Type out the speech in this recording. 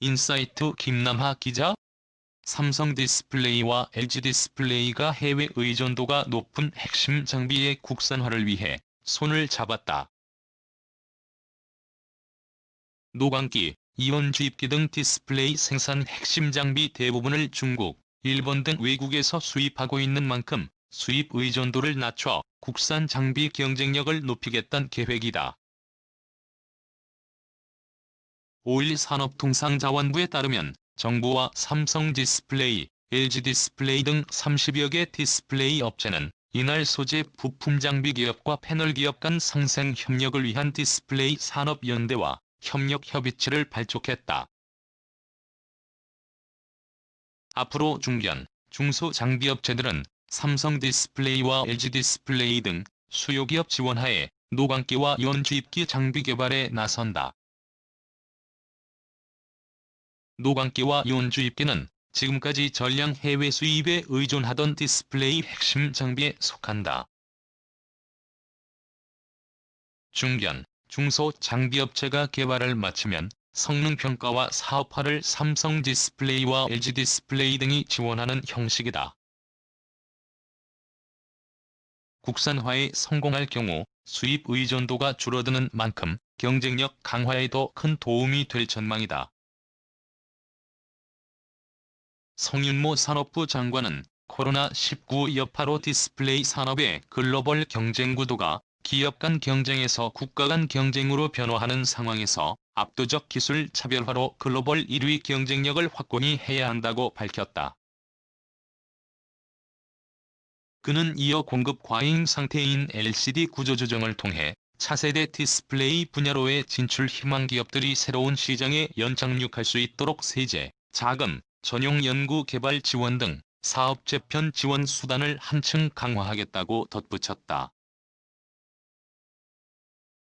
인사이트 김남하 기자 삼성 디스플레이와 LG 디스플레이가 해외 의존도가 높은 핵심 장비의 국산화를 위해 손을 잡았다. 노광기, 이온 주입기 등 디스플레이 생산 핵심 장비 대부분을 중국, 일본 등 외국에서 수입하고 있는 만큼 수입 의존도를 낮춰 국산 장비 경쟁력을 높이겠다는 계획이다. 5일 산업통상자원부에 따르면 정부와 삼성 디스플레이, LG 디스플레이 등 30여 개 디스플레이 업체는 이날 소재 부품 장비 기업과 패널 기업 간 상생 협력을 위한 디스플레이 산업연대와 협력 협의체를 발족했다. 앞으로 중견, 중소 장비 업체들은 삼성 디스플레이와 LG 디스플레이 등 수요 기업 지원하에 노광기와 연주입기 장비 개발에 나선다. 노광기와 연주입기는 지금까지 전량 해외 수입에 의존하던 디스플레이 핵심 장비에 속한다. 중견, 중소 장비업체가 개발을 마치면 성능평가와 사업화를 삼성 디스플레이와 LG 디스플레이 등이 지원하는 형식이다. 국산화에 성공할 경우 수입 의존도가 줄어드는 만큼 경쟁력 강화에도 큰 도움이 될 전망이다. 성윤모 산업부 장관은 코로나19 여파로 디스플레이 산업의 글로벌 경쟁 구도가 기업 간 경쟁에서 국가 간 경쟁으로 변화하는 상황에서 압도적 기술 차별화로 글로벌 1위 경쟁력을 확고히 해야 한다고 밝혔다. 그는 이어 공급 과잉 상태인 LCD 구조 조정을 통해 차세대 디스플레이 분야로의 진출 희망 기업들이 새로운 시장에 연착륙할 수 있도록 세제, 자금, 전용 연구 개발 지원 등 사업 재편 지원 수단을 한층 강화하겠다고 덧붙였다.